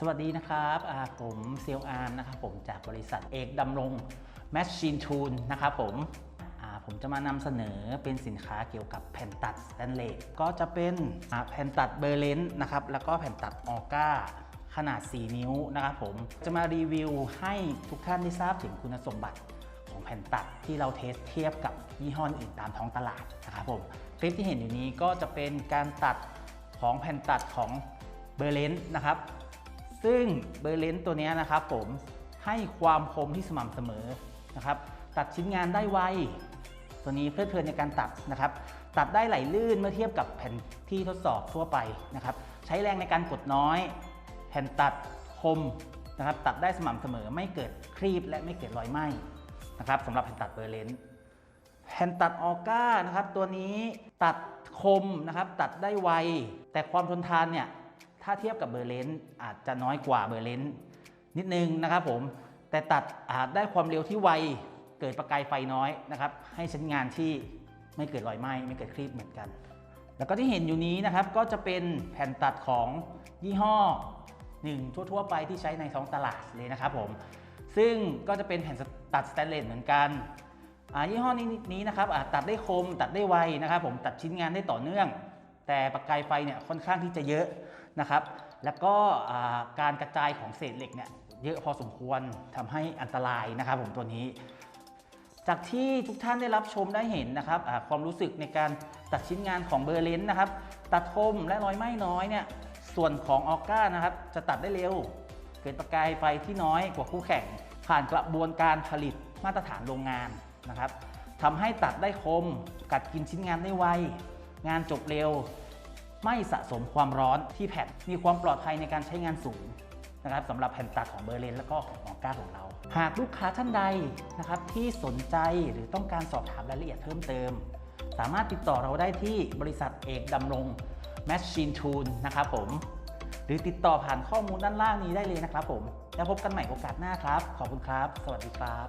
สวัสดีนะครับผมเซียวอาร์มนะครับผมจากบริษัทเอกดำรง Machine Tool นะครับผมผมจะมานำเสนอเป็นสินค้าเกี่ยวกับแผ่นตัดสแตนเลสก็จะเป็นแผ่นตัดเบอร์เลนนะครับแล้วก็แผ่นตัดออก้าขนาด 4 นิ้วนะครับผมจะมารีวิวให้ทุกท่านได้ทราบถึงคุณสมบัติของแผ่นตัดที่เราเทสเทียบกับยี่ห้ออื่นตามท้องตลาดนะครับผมคลิปที่เห็นอยู่นี้ก็จะเป็นการตัดของแผ่นตัดของเบอร์เลนนะครับ ซึ่งเบอร์เลนตัวนี้นะครับผมให้ความคมที่สม่ำเสมอนะครับ ตัดชิ้นงานได้ไว ตัวนี้เพลิดเพลินในการตัดนะครับ ตัดได้ไหลลื่นเมื่อเทียบกับแผ่นที่ทดสอบทั่วไปนะครับ ใช้แรงในการกดน้อย แผ่นตัดคมนะครับ ตัดได้สม่ำเสมอไม่เกิดครีบและไม่เกิดรอยไหม้นะครับสำหรับแผ่นตัดเบอร์เลนแผ่นตัดออก้านะครับ ตัวนี้ตัดคมนะครับ ตัดได้ไว แต่ความทนทานเนี่ย ถ้าเทียบกับเบอร์เลนอาจจะน้อยกว่าเบอร์เลนนิดนึงนะครับผม แต่ตัดอาจได้ความเร็วที่ไว เกิดประกายไฟน้อยนะครับ ให้ชั้นงานที่ไม่เกิดรอยไหม้ไม่เกิดครีบเหมือนกัน แล้วก็ที่เห็นอยู่นี้นะครับก็จะเป็นแผ่นตัดของยี่ห้อหนึ่งทั่วๆ ไปที่ใช้ในท้องตลาดเลยนะครับผม ซึ่งก็จะเป็นแผ่นตัดสแตนเลสเหมือนกันยี่ห้อนี้นี้นะครับอ่าตัดได้คมตัดได้ไวนะครับผมตัดชิ้นงานได้ต่อเนื่อง แต่ประกายไฟเนี่ยค่อนข้างที่จะเยอะ นะครับ แล้วก็การกระจายของเศษเหล็กเนี่ยเยอะพอสมควรทำให้อันตรายนะครับผมตัวนี้ จากที่ทุกท่านได้รับชมได้เห็นนะครับความรู้สึกในการตัดชิ้นงานของเบอร์เลนนะครับ ตัดคมและรอยไหม้น้อยเนี่ยส่วนของออก้านะครับจะตัดได้เร็ว เกิดประกายไฟที่น้อยกว่าคู่แข่ง ผ่านกระบวนการผลิตมาตรฐานโรงงานนะครับทำให้ตัดได้คม กัดกินชิ้นงานได้ไว งานจบเร็ว ไม่สะสมความร้อนที่แผ่น มีความปลอดภัยในการใช้งานสูงนะครับสำหรับแผ่นตัดของเบอร์เลนแล้วก็ของออก้าของเรา หากลูกค้าท่านใดนะครับที่สนใจหรือต้องการสอบถามรายละเอียดเพิ่มเติม สามารถติดต่อเราได้ที่บริษัทเอกดำรง Machine Tool นะครับผม หรือติดต่อผ่านข้อมูลด้านล่างนี้ได้เลยนะครับผม แล้วพบกันใหม่โอกาสหน้าครับ ขอบคุณครับ สวัสดีครับ